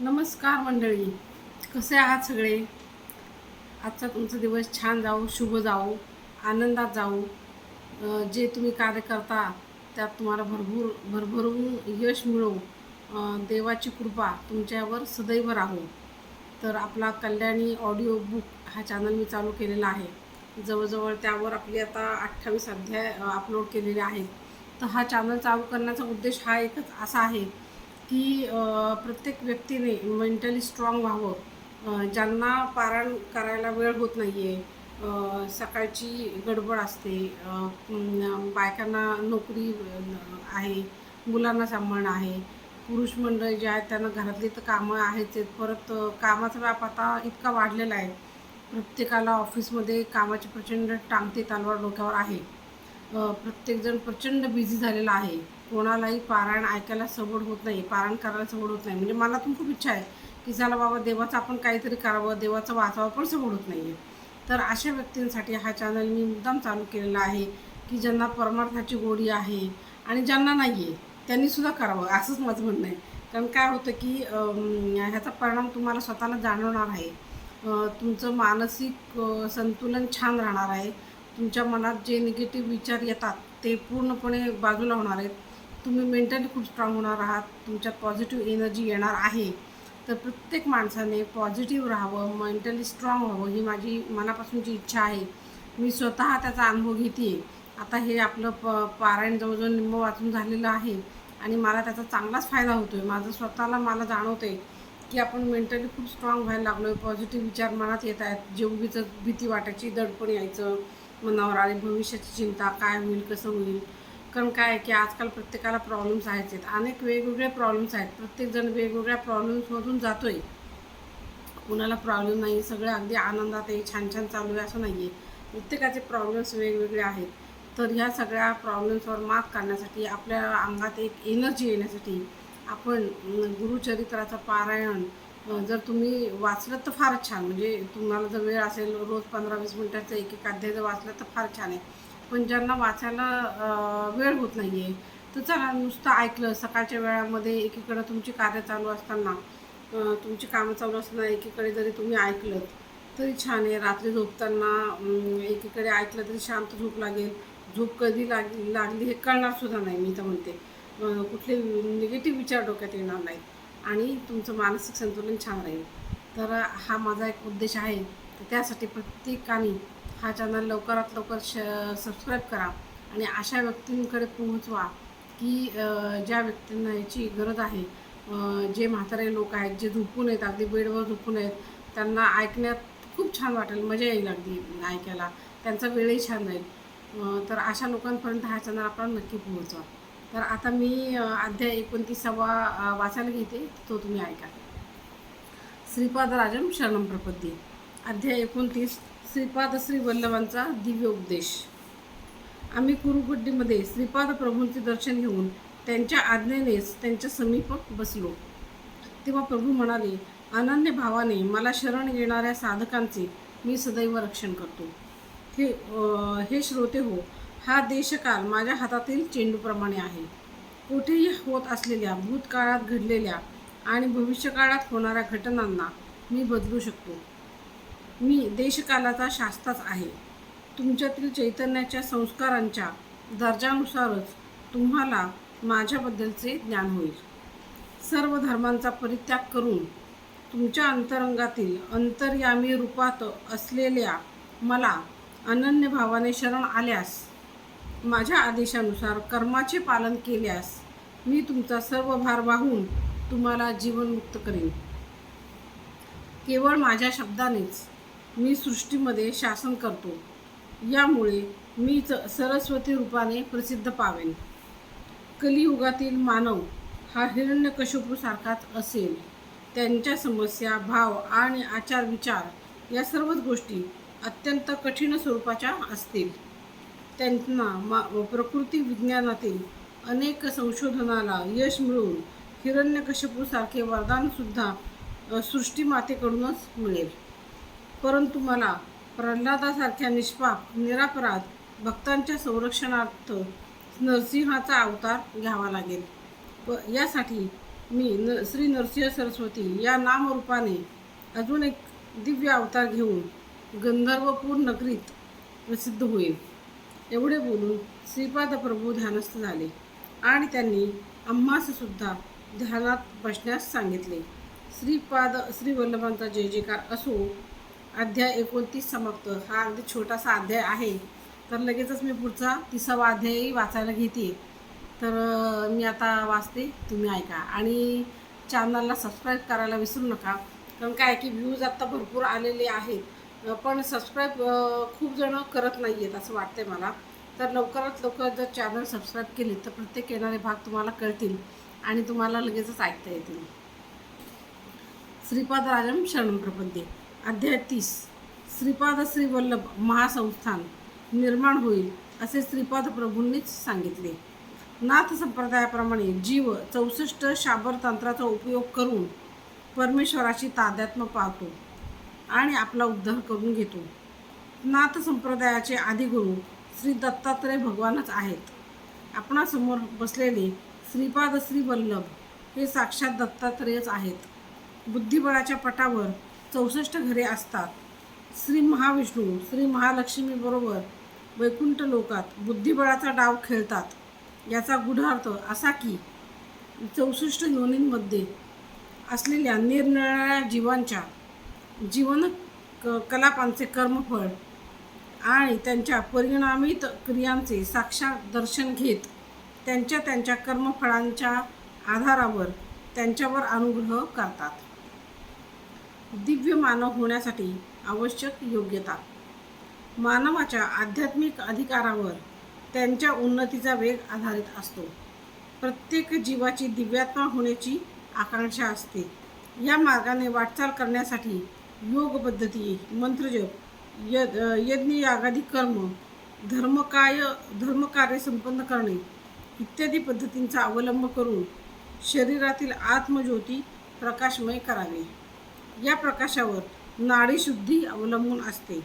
नमस्कार मंडळी. कसे आहात सगळे? आजचा तुमचा दिवस छान जाऊ शुभ जाऊ आनंदात जाऊ जे तुम्ही कार्य करता त्यात तुम्हाला भरभूर भरभरून यश मिळो. देवाची कृपा तुमच्यावर सदैव राहो. तर आपला कल्याणी ऑडिओ बुक हा चॅनल मी चालू केलेला आहे. जवळजवळ त्यावर आपली आता अठ्ठावीस अध्याय अपलोड केलेले आहेत. तर हा चॅनल चालू करण्याचा उद्देश हा एकच असा आहे की प्रत्येक व्यक्तीने मेंटली स्ट्रॉंग व्हावं. ज्यांना पारायण करायला वेळ होत नाही आहे सकाळची गडबड असते बायकांना नोकरी आहे मुलांना सांभाळणं आहे पुरुष मंडळी जे आहेत त्यांना घरातली तर कामं आहेच आहेत परत कामाचा व्याप आता इतका वाढलेला आहे. प्रत्येकाला ऑफिसमध्ये कामाची प्रचंड टांगते तलवार डोक्यावर आहे. प्रत्येकजण प्रचंड बिझी झालेला आहे. कोणालाही पारायण ऐकायला सवड होत नाही पारायण करायला सवड होत नाही. म्हणजे मनातून खूप इच्छा आहे की चला बाबा देवाचं आपण काहीतरी करावं देवाचं वाचावं पण सवड होत नाही आहे तर अशा व्यक्तींसाठी हा चॅनल मी मुद्दाम चालू केलेला आहे की ज्यांना परमार्थाची गोडी आहे आणि ज्यांना नाही आहे त्यांनीसुद्धा करावं असंच माझं म्हणणं आहे. कारण काय होतं की ह्याचा परिणाम तुम्हाला स्वतःला जाणवणार आहे. तुमचं मानसिक संतुलन छान राहणार आहे. तुमच्या मनात जे निगेटिव्ह विचार येतात ते पूर्णपणे बाजूला होणार आहेत. तुम्ही मेंटली खूप स्ट्रॉंग होणार आहात तुमच्यात पॉझिटिव्ह एनर्जी येणार आहे. तर प्रत्येक माणसाने पॉझिटिव्ह राहावं मेंटली स्ट्रॉंग व्हावं ही माझी मनापासूनची इच्छा आहे. मी स्वतः त्याचा अनुभव घेते. आता हे आपलं प पारायण जवळजवळ निम्म वाचून झालेलं आहे आणि मला त्याचा चांगलाच फायदा होतो आहे माझं स्वतःला मला जाणवतं आहे की आपण मेंटली खूप स्ट्रॉंग व्हायला लागलो आहे पॉझिटिव्ह विचार मनात येत आहेत. जेवढीचं भीती वाटायची दडपण यायचं मनावर आणि भविष्याची चिंता काय होईल कसं होईल. कारण काय आहे की आजकाल प्रत्येकाला प्रॉब्लेम्स आहेच आहेत. अनेक वेगवेगळे प्रॉब्लेम्स आहेत. प्रत्येकजण वेगवेगळ्या प्रॉब्लेम्समधून जातो आहे कुणाला प्रॉब्लेम नाही सगळं अगदी आनंदात आहे छान छान चालू आहे असं नाही आहे प्रत्येकाचे प्रॉब्लेम्स वेगवेगळे आहेत. तर ह्या सगळ्या प्रॉब्लेम्सवर मात करण्यासाठी आपल्या अंगात एक एनर्जी येण्यासाठी आपण गुरुचरित्राचं पारायण जर तुम्ही वाचलं तर फार छान. म्हणजे तुम्हाला जर वेळ असेल रोज पंधरा वीस मिनटाचं एक एक अध्याय जर वाचलं तर फार छान आहे. पण ज्यांना वाचायला वेळ होत नाही आहे तर चला नुसतं ऐकलं. सकाळच्या वेळामध्ये एकीकडं तुमची कार्य चालू असताना तुमची कामं चालू असताना एकीकडे जरी तुम्ही ऐकलं तरी छान आहे. रात्री झोपताना एकीकडे ऐकलं तरी शांत झोप लागेल. झोप कधी लाग लागली हे कळणार सुद्धा नाही मी तर म्हणते. कुठले निगेटिव्ह विचार डोक्यात येणार नाहीत. आणि तुमचं मानसिक संतुलन छान राहील. तर हा माझा एक उद्देश आहे. तर त्यासाठी प्रत्येकाने हा चॅनल लवकरात लवकर श सबस्क्राईब करा. आणि अशा व्यक्तींकडे पोहोचवा की ज्या व्यक्तींना याची गरज आहे. जे म्हातारे लोक आहेत जे झोपून आहेत अगदी बेडवर झोपून आहेत त्यांना ऐकण्यात खूप छान वाटेल मजा येईल अगदी ऐकायला. त्यांचा वेळही छान जाईल तर अशा लोकांपर्यंत हा चॅनल आपण नक्की पोहोचवा. तर आता मी अध्याय एकोणतीसावा वाचायला घेते. तो तुम्ही ऐका. श्रीपादराजम शरणम प्रपद्ये. अध्याय एकोणतीस श्रीपाद श्री वल्लभांचा दिव्य उपदेश. आम्ही कुरुगुड्डीमध्ये श्रीपाद प्रभूंचे दर्शन घेऊन त्यांच्या आज्ञेनेच त्यांच्या समीप बसलो. तेव्हा प्रभू म्हणाले अनन्य भावाने मला शरण येणाऱ्या साधकांचे मी सदैव रक्षण करतो. हे हे श्रोते हो हा देशकाल माझ्या हातातील चेंडूप्रमाणे आहे. कुठेही होत असलेल्या भूतकाळात घडलेल्या आणि भविष्यकाळात होणाऱ्या घटनांना मी बदलू शकतो. मी देशकालाचा शास्ताच आहे. तुमच्यातील चैतन्याच्या संस्कारांच्या दर्जानुसारच तुम्हाला माझ्याबद्दलचे ज्ञान होईल. सर्व धर्मांचा परित्याग करून तुमच्या अंतरंगातील अंतर्यामी रूपात असलेल्या मला अनन्य भावाने शरण आल्यास माझ्या आदेशानुसार कर्माचे पालन केल्यास मी तुमचा सर्व भार वाहून तुम्हाला जीवनमुक्त करेन. केवळ माझ्या शब्दानेच मी सृष्टीमध्ये शासन करतो. यामुळे मी सरस्वती रूपाने प्रसिद्ध पावेन. कलियुगातील मानव हा हिरण्यकशिपूसारखाच असेल. त्यांच्या समस्या भाव आणि आचार विचार या सर्वच गोष्टी अत्यंत कठीण स्वरूपाच्या असतील. त्यांना मा प्रकृती विज्ञानातील अनेक संशोधनाला यश मिळून हिरण्यकशपूसारखे वरदानसुद्धा सृष्टीमातेकडूनच मिळेल. परंतु मला प्रल्हादासारख्या निष्पाप निरापराध भक्तांच्या संरक्षणार्थ नरसिंहाचा अवतार घ्यावा लागेल. व यासाठी मी न श्री नरसिंह सरस्वती या नामरूपाने अजून एक दिव्य अवतार घेऊन गंधर्वपूर नगरीत प्रसिद्ध होईल एवढे बोलून श्रीपाद प्रभू ध्यानस्थ झाले आणि त्यांनी आम्हाससुद्धा ध्यानात बसण्यास सांगितले. श्रीपाद श्रीवल्लभांचा जय जयकार असो अध्याय एकोणतीस समाप्त. हा अगदी छोटासा अध्याय आहे. तर लगेचच मी पुढचा तिसावा अध्यायही वाचायला घेते. तर मी आता वाचते तुम्ही ऐका. आणि चॅनलला सबस्क्राईब करायला विसरू नका. कारण काय आहे की व्ह्यूज आत्ता भरपूर आलेले आहेत. पण सबस्क्राईब खूप जण करत नाही आहेत असं वाटतंय मला. तर लवकरात लवकर जर चॅनल सबस्क्राईब केले तर प्रत्येक येणारे भाग तुम्हाला कळतील आणि तुम्हाला लगेचच ऐकता येतील. श्रीपाद राजम शरणम प्रपद्ये अध्याय तीस. श्रीपाद श्रीवल्लभ महासंस्थान निर्माण होईल असे श्रीपाद प्रभूंनीच सांगितले. नाथ संप्रदायाप्रमाणे जीव चौसष्ट शाबर तंत्राचा उपयोग करून परमेश्वराची ताध्यात्म पाहतो आणि आपला उद्धार करून घेतो. नाथ संप्रदायाचे आदिगुरू श्री दत्तात्रय भगवानच आहेत. आपणासमोर बसलेले श्रीपाद श्रीवल्लभ हे साक्षात दत्तात्रयच आहेत. बुद्धिबळाच्या पटावर चौसष्ट घरे असतात. श्री महाविष्णू श्री महालक्ष्मीबरोबर वैकुंठ लोकात बुद्धिबळाचा डाव खेळतात. याचा गूढार्थ असा की चौसष्ट योनींमध्ये असलेल्या निरनिराळ्या जीवांच्या जीवन क कलापांचे कर्मफळ आणि त्यांच्या परिणामित क्रियांचे साक्षात दर्शन घेत त्यांच्या त्यांच्या कर्मफळांच्या आधारावर त्यांच्यावर अनुग्रह करतात. दिव्य मानव होण्यासाठी आवश्यक योग्यता. मानवाच्या आध्यात्मिक अधिकारावर त्यांच्या उन्नतीचा वेग आधारित असतो. प्रत्येक जीवाची दिव्यात्मा होण्याची आकांक्षा असते. या मार्गाने वाटचाल करण्यासाठी योग पद्धती मंत्रजप यद यज्ञयागादी कर्म धर्मकाय धर्मकार्य संपन्न करणे इत्यादी पद्धतींचा अवलंब करून शरीरातील आत्मज्योती प्रकाशमय करावे. या प्रकाशावर नाडीशुद्धी अवलंबून असते.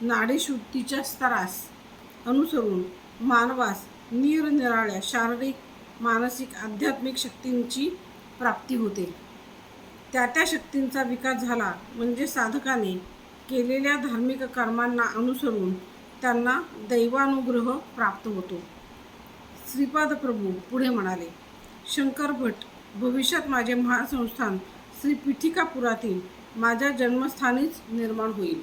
नाडीशुद्धीच्या स्तरास अनुसरून मानवास निरनिराळ्या शारीरिक मानसिक आध्यात्मिक शक्तींची प्राप्ती होते. त्या त्या शक्तींचा विकास झाला म्हणजे साधकाने केलेल्या धार्मिक कर्मांना अनुसरून त्यांना दैवानुग्रह प्राप्त होतो. श्रीपाद प्रभू पुढे म्हणाले शंकर भट भविष्यात माझे महासंस्थान श्री पिठिकापुरातील माझ्या जन्मस्थानीच निर्माण होईल.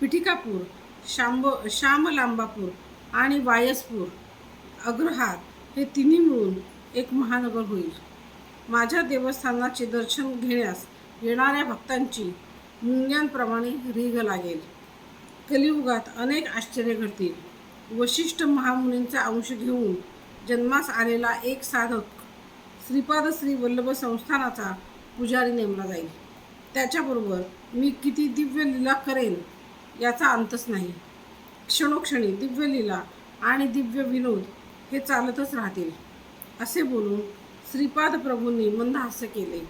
पिठिकापूर शांब श्यामलांबापूर आणि वायसपूर अग्रहार हे तिन्ही मिळून एक महानगर होईल. माझ्या देवस्थानाचे दर्शन घेण्यास येणाऱ्या भक्तांची मुंग्यांप्रमाणे रीग लागेल. कलियुगात अनेक आश्चर्य घडतील. वशिष्ठ महामुनींचा अंश घेऊन जन्मास आलेला एक साधक श्रीपाद श्री वल्लभ संस्थानाचा पुजारी नेमला जाईल. त्याच्याबरोबर मी किती दिव्य लीला करेन याचा अंतच नाही. क्षणोक्षणी दिव्य लीला आणि दिव्य विनोद हे चालतच राहतील असे बोलून श्रीपाद प्रभूंनी मंदहास्य केले.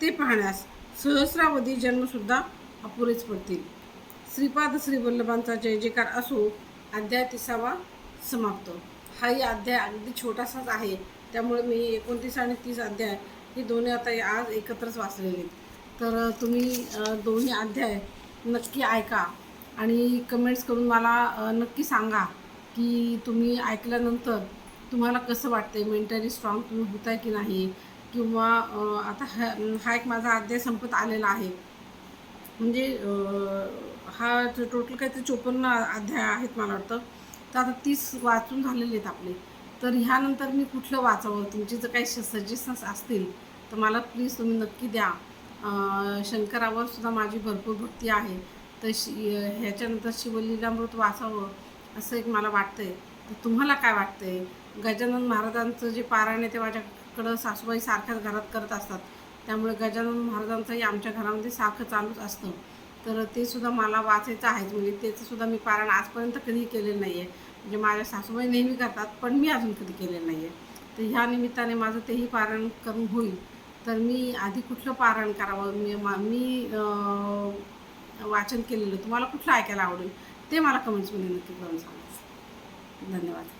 ते पाहण्यास सहस्रावधी जन्मसुद्धा अपुरेच पडतील. श्रीपाद श्रीवल्लभांचा जय जयकार असो. अध्याय तिसावा समाप्त. हाही अध्याय अगदी छोटासाच आहे. त्यामुळे मी एकोणतीस आणि तीस अध्याय हे दोन्ही आता आज एकत्रच वाचलेले. तर तुम्ही दोन्ही अध्याय नक्की ऐका आणि कमेंट्स करून मला नक्की सांगा की तुम्ही ऐकल्यानंतर तुम्हाला कसं वाटतंय? मेंटली स्ट्रॉंग तुम्ही होताय की नाही? किंवा आता हा हा एक माझा अध्याय संपत आलेला आहे. म्हणजे हा टोटल काहीतरी चोपन्न अध्याय आहेत मला वाटतं. तर आता तीस वाचून झालेले आहेत आपले. तर ह्यानंतर मी कुठलं वाचावं? तुमचे जर काही सजेशन्स असतील तर मला प्लीज तुम्ही नक्की द्या. शंकरावर सुद्धा माझी भरपूर भक्ती आहे. तर शि ह्याच्यानंतर शिवलीलामृत वाचावं असं एक मला वाटतंय. तर तुम्हाला काय वाटतंय? गजानन महाराजांचं जे पारायण आहे ते माझ्याकडं सासूबाई सारख्याच घरात करत असतात. त्यामुळे गजानन महाराजांचंही आमच्या घरामध्ये सारखं चालूच असतं. तर ते सुद्धा मला वाचायचं आहेच म्हणजे त्याचं सुद्धा मी पारायण आजपर्यंत कधीही केलेलं नाही आहे म्हणजे माझ्या सासूबाई नेहमी करतात पण मी अजून कधी केलेलं नाही आहे तर ह्या निमित्ताने माझं तेही पारायण करून होईल. तर मी आधी कुठलं पारायण करावं? मी मा मी वाचन केलेलं. तुम्हाला कुठलं ऐकायला आवडेल? ते मला कमेंट्समध्ये नक्की करून सांगा. धन्यवाद.